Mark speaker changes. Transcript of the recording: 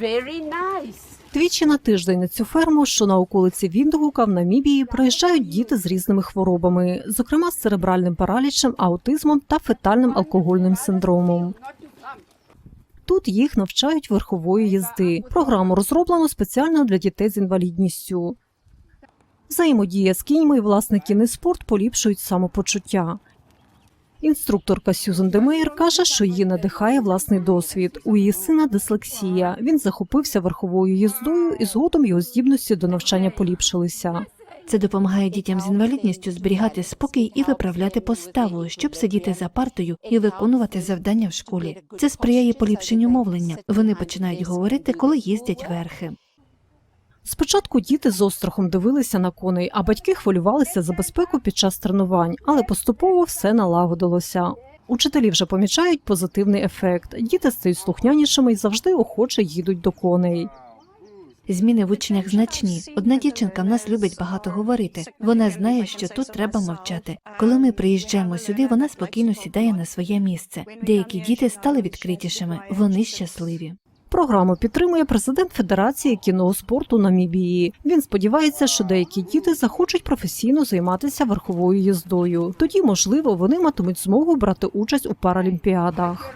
Speaker 1: Very nice.
Speaker 2: Двічі на тиждень на цю ферму, що на околиці Віндгука в Намібії, приїжджають діти з різними хворобами, зокрема з церебральним паралічем, аутизмом та фетальним алкогольним синдромом. Тут їх навчають верхової їзди. Програму розроблено спеціально для дітей з інвалідністю. Взаємодія з кіньми і власне кінний спорт поліпшують самопочуття. Інструкторка Сюзан Демейер каже, що її надихає власний досвід. У її сина дислексія. Він захопився верховою їздою, і згодом його здібності до навчання поліпшилися.
Speaker 3: Це допомагає дітям з інвалідністю зберігати спокій і виправляти поставу, щоб сидіти за партою і виконувати завдання в школі. Це сприяє поліпшенню мовлення. Вони починають говорити, коли їздять верхи.
Speaker 2: Спочатку діти з острахом дивилися на коней, а батьки хвилювалися за безпеку під час тренувань, але поступово все налагодилося. Учителі вже помічають позитивний ефект. Діти стають слухнянішими і завжди охоче їдуть до коней.
Speaker 3: Зміни в учнях значні. Одна дівчинка в нас любить багато говорити. Вона знає, що тут треба мовчати. Коли ми приїжджаємо сюди, вона спокійно сідає на своє місце. Деякі діти стали відкритішими. Вони щасливі.
Speaker 2: Програму підтримує президент Федерації кіноспорту спорту Намібії. Він сподівається, що деякі діти захочуть професійно займатися верховою їздою. Тоді, можливо, вони матимуть змогу брати участь у паралімпіадах.